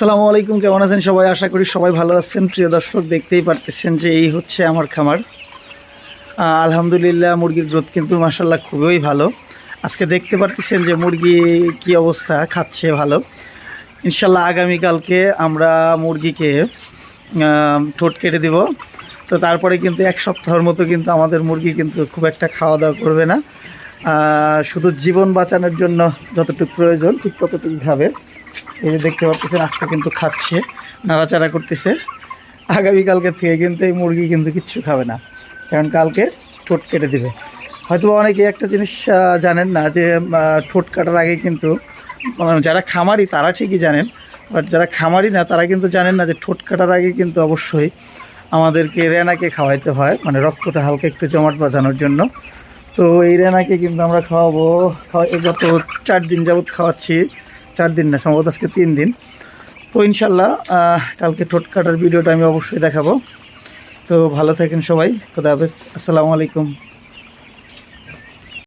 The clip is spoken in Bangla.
আসসালামু আলাইকুম, কেমন আছেন সবাই? আশা করি সবাই ভালো আছেন। প্রিয় দর্শক, দেখতেই পারতেছেন যে এই হচ্ছে আমার খামার। আলহামদুলিল্লাহ, মুরগির গ্রোথ কিন্তু মাসাল্লাহ খুবই ভালো। আজকে দেখতে পারতেছেন যে মুরগি কি অবস্থা, খাচ্ছে ভালো। ইনশাল্লাহ আগামীকালকে আমরা মুরগিকে ঠোঁট কেটে দিব। তো তারপরে কিন্তু এক সপ্তাহের মতো কিন্তু আমাদের মুরগি কিন্তু খুব একটা খাওয়া দাওয়া করবে না। শুধু জীবন বাঁচানোর জন্য যতটুকু প্রয়োজন, ঠিক ততটুকু খাবে। এই যে দেখতে পাচ্ছেন, আজকে কিন্তু খাচ্ছে, নাড়াচাড়া করতেছে। আগামীকালকে থেকে কিন্তু এই মুরগি কিন্তু কিচ্ছু খাবে না, কারণ কালকে ঠোঁট কেটে দিবে। হয়তো অনেকে একটা জিনিস জানেন না যে ঠোঁট কাটার আগে কিন্তু যারা খামারি তারা ঠিকই জানেন বাট যারা খামারি না, তারা কিন্তু জানেন না যে ঠোঁট কাটার আগে কিন্তু অবশ্যই আমাদেরকে রেনাকে খাওয়াইতে হয় মানে রক্তটা হালকা একটু জমাট বাঁধানোর জন্য। তো এই রেনাকে কিন্তু আমরা খাওয়াবো, খাওয়া গত চার দিন যাবৎ খাওয়াচ্ছি। চার দিন না, সম্ভবত আজকে তিন দিন। তো ইনশাল্লাহ কালকে ঠোঁট কাটার ভিডিওটা আমি অবশ্যই দেখাবো। তো ভালো থাকেন সবাই, খুদা হাফেজ, আসসালামু আলাইকুম।